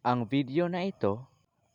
Ang video na ito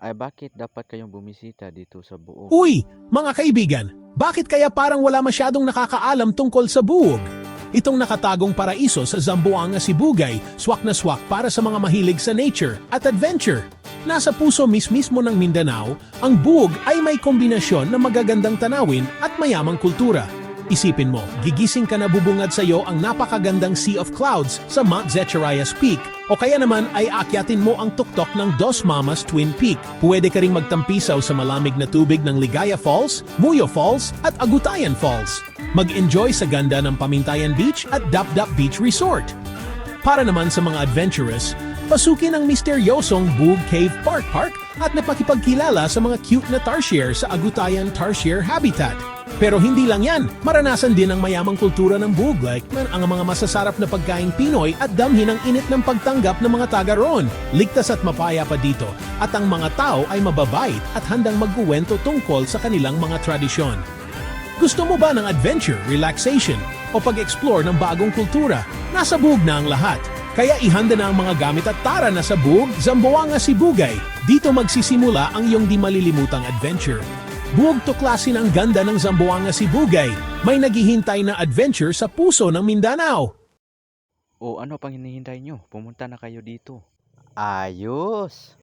ay bakit dapat kayong bumisita dito sa buong Uy, mga kaibigan, bakit kaya parang wala masyadong nakakaalam tungkol sa buwog? Itong nakatagong paraiso sa Zamboanga Sibugay, swak na swak para sa mga mahilig sa nature at adventure. Nasa puso mismismo ng Mindanao, ang buwog ay may kombinasyon ng magagandang tanawin at mayamang kultura. Isipin mo, gigising ka na bubungad sa iyo ang napakagandang Sea of Clouds sa Mount Zacharias Peak o kaya naman ay akyatin mo ang tuktok ng Dos Mamas Twin Peak. Pwede ka ring magtampisaw sa malamig na tubig ng Ligaya Falls, Muyo Falls at Agutayan Falls. Mag-enjoy sa ganda ng Pamintayan Beach at Dap Dap Beach Resort. Para naman sa mga adventurous, pasukin ang misteryosong Boog Cave Park Park at napakipagkilala sa mga cute na tarsier sa Agutayan Tarsier Habitat. Pero hindi lang yan, maranasan din ang mayamang kultura ng man ang mga masasarap na pagkaing Pinoy at damhin ang init ng pagtanggap ng mga taga roon. Ligtas at mapaya pa dito at ang mga tao ay mababait at handang magkuwento tungkol sa kanilang mga tradisyon. Gusto mo ba ng adventure, relaxation, o pag-explore ng bagong kultura? Nasa buog na ang lahat. Kaya ihanda na ang mga gamit at tara na sa buog, Zamboanga Sibugay. Dito magsisimula ang iyong di malilimutang adventure. Buog tuklasin ang ganda ng Zamboanga Sibugay. May naghihintay na adventure sa puso ng Mindanao. O ano pang hinihintay nyo? Pumunta na kayo dito. Ayos!